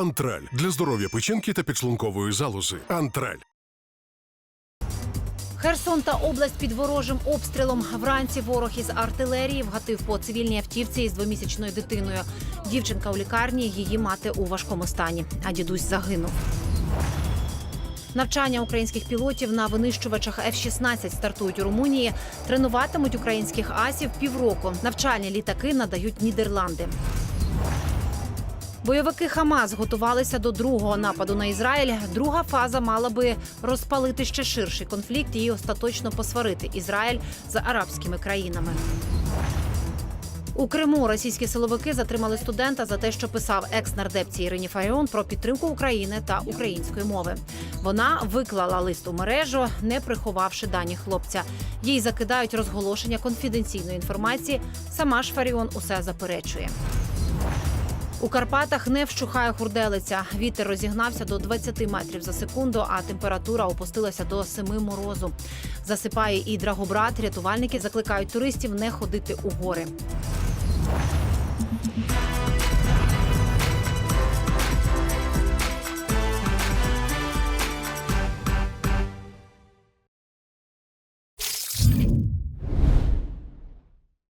Антраль для здоров'я печінки та підшлункової залози. Антраль. Херсон та область під ворожим обстрілом. Вранці ворог із артилерії вгатив по цивільній автівці із двомісячною дитиною. Дівчинка у лікарні, її мати у важкому стані, а дідусь загинув. Навчання українських пілотів на винищувачах F-16 стартують у Румунії. Тренуватимуть українських асів півроку. Навчальні літаки надають Нідерланди. Бойовики Хамас готувалися до другого нападу на Ізраїль. Друга фаза мала би розпалити ще ширший конфлікт і остаточно посварити Ізраїль з арабськими країнами. У Криму російські силовики затримали студента за те, що писав екс-нардепці Ірині Фаріон про підтримку України та української мови. Вона виклала лист у мережу, не приховавши дані хлопця. Їй закидають розголошення конфіденційної інформації. Сама ж Фаріон усе заперечує. У Карпатах не вщухає хурделиця. Вітер розігнався до 20 метрів за секунду, а температура опустилася до 7 морозу. Засипає і Драгобрат. Рятувальники закликають туристів не ходити у гори.